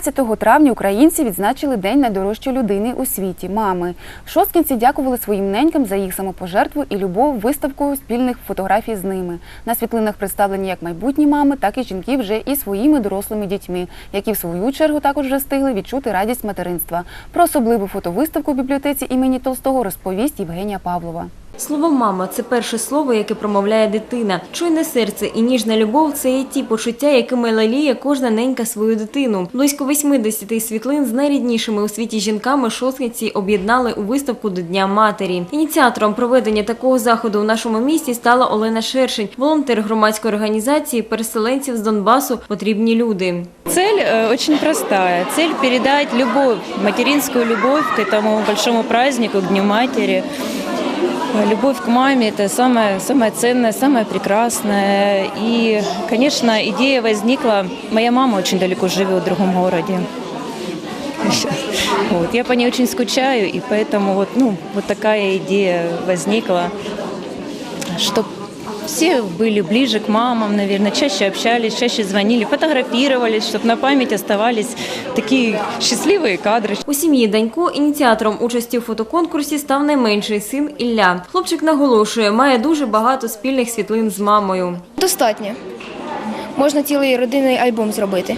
15 травня українці відзначили День найдорожчої людини у світі мами. Шосткінці дякували своїм ненькам за їх самопожертву і любов виставкою спільних фотографій з ними. На світлинах представлені як майбутні мами, так і жінки вже і своїми дорослими дітьми, які в свою чергу також вже встигли відчути радість материнства. Про особливу фотовиставку в бібліотеці імені Толстого розповість Євгенія Павлова. Слово мама це перше слово, яке промовляє дитина. Чуйне серце і ніжна любов це є ті почуття, якими лаліє кожна ненька свою дитину. Близько 80 світлин з найріднішими у світі жінками шосниці об'єднали у виставку до Дня матері. Ініціатором проведення такого заходу у нашому місті стала Олена Шершень, волонтер громадської організації переселенців з Донбасу Потрібні люди. Цель э, очень простая. Цель передать любовь, материнскую любовь к этому большому празднику, к Дню матери. Э, Любовь к маме – это самое, самое ценное, самое прекрасное. И, конечно, идея возникла. Моя мама очень далеко живет в другом городе. Вот. Я по ней очень скучаю, и поэтому вот, ну, вот такая идея возникла, чтобы все были ближе к мамам, наверное, чаще общались, чаще звонили, фотографировались, чтобы на память оставались такие счастливые кадры. У сім'ї Данько ініціатором участі у фотоконкурсі став найменший син Ілля. Хлопчик наголошує, має дуже багато спільних світлин з мамою. Достатньо. Можна цілий родинний альбом зробити.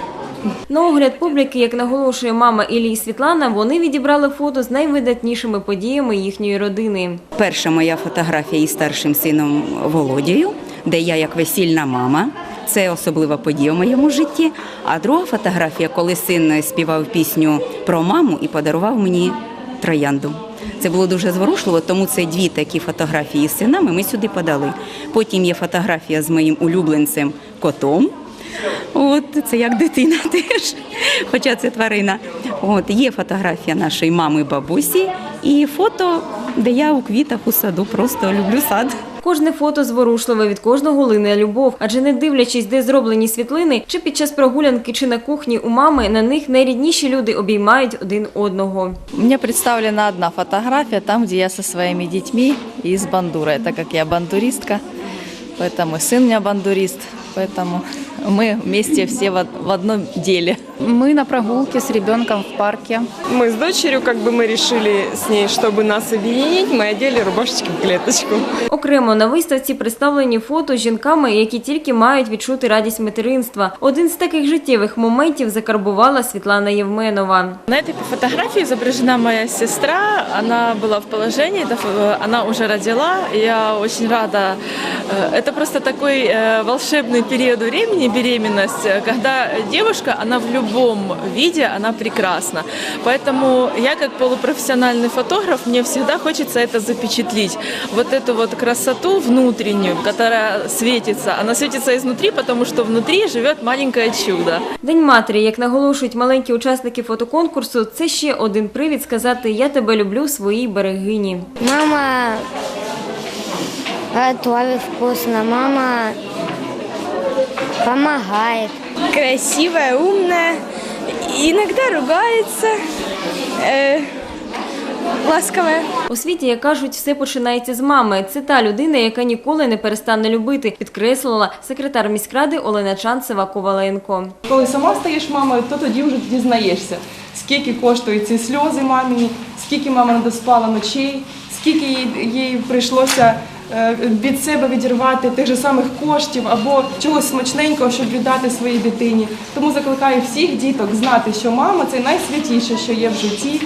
На огляд публіки, як наголошує мама Іллі Світлана, вони відібрали фото з найвидатнішими подіями їхньої родини. Перша моя фотографія із старшим сином Володією, де я як весільна мама. Це особлива подія в моєму житті. А друга фотографія, коли син співав пісню про маму і подарував мені троянду. Це було дуже зворушливо, тому це дві такі фотографії з синами ми сюди подали. Потім є фотографія з моїм улюбленцем котом. От це як дитина теж, хоча це тварина. От є фотографія нашої мами бабусі і фото, де я у квітах у саду просто люблю сад. Кожне фото зворушливе від кожного лине любов, адже не дивлячись, де зроблені світлини, чи під час прогулянки, чи на кухні у мами, на них найрідніші люди обіймають один одного. У меня представлена одна фотография, там, где я со своими детьми и с бандурой, так как я бандуристка, поэтому и сын у меня бандурист, поэтому мы вместе все в од- в одном деле. Мы на прогулке с ребенком в парке. Мы с дочерью, как бы мы решили с ней, чтобы нас объединить, мы одели рубашечки в клеточку. Окремо на виставці представлені фото з жінками, які тільки мають відчути радість материнства. Один з таких життєвих моментів закарбувала Світлана Євменова. На этой фотографии изображена моя сестра. Она была в положении, да, ф- она уже родила. Я очень рада. Э, Это просто такой э, волшебный период времени, беременность, э, когда девушка, она в любом виде, она прекрасна. Поэтому я как полупрофессиональный фотограф, мне всегда хочется это запечатлить. Вот эту вот красоту внутреннюю, которая светится. Она светится изнутри, потому что внутри живет маленькое чудо. День матері, як наголошують маленькі учасники фотоконкурсу, це ще один привід сказати Я тебе люблю своїй берегині. Мама готовит вкусно, мама помогает. Красивая, умная, иногда ругается, э, ласковая. У світі, як кажуть, все починається з мами. Це та людина, яка ніколи не перестане любити, підкреслила секретар міськради Олена Чанцева Коваленко. Коли сама стаєш мамою, то тоді вже дізнаєшся, скільки коштують ці сльози мамині, скільки мама не доспала ночей, скільки їй, їй прийшлося від себе відірвати тих же самих коштів або чогось смачненького, щоб віддати своїй дитині. Тому закликаю всіх діток знати, що мама це найсвятіше, що є в житті.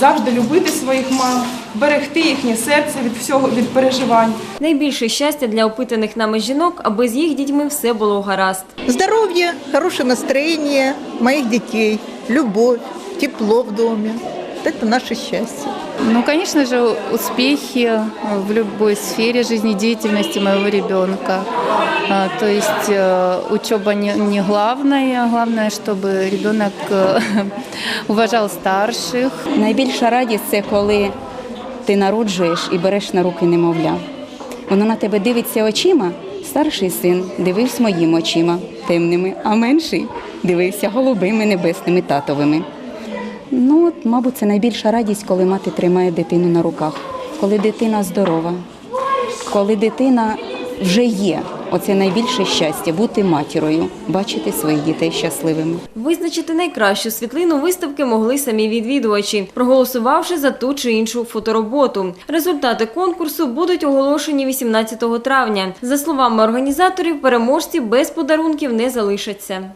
Завжди любити своїх мам, берегти їхнє серце від всього від переживань. Найбільше щастя для опитаних нами жінок, аби з їх дітьми все було гаразд. Здоровье, хорошее настроение моих детей, любовь, тепло в доме Вот Это наше счастье. Ну, конечно же, успехи в любой сфере жизнедеятельности моего ребенка. А, То есть э, учеба не, не главное, главное, чтобы ребенок э, уважал старших, Найбільша радість це коли ти народжуєш і береш на руки немовля. Воно на тебе дивиться очима. Старший син дивився моїми очима темними, а менший дивився голубими небесними татовими. Ну, от, мабуть, це найбільша радість, коли мати тримає дитину на руках, коли дитина здорова, коли дитина вже є, Оце найбільше щастя бути матірою, бачити своїх дітей щасливими. Визначити найкращу світлину виставки могли самі відвідувачі, проголосувавши за ту чи іншу фотороботу. Результати конкурсу будуть оголошені 18 травня. За словами організаторів, переможці без подарунків не залишаться.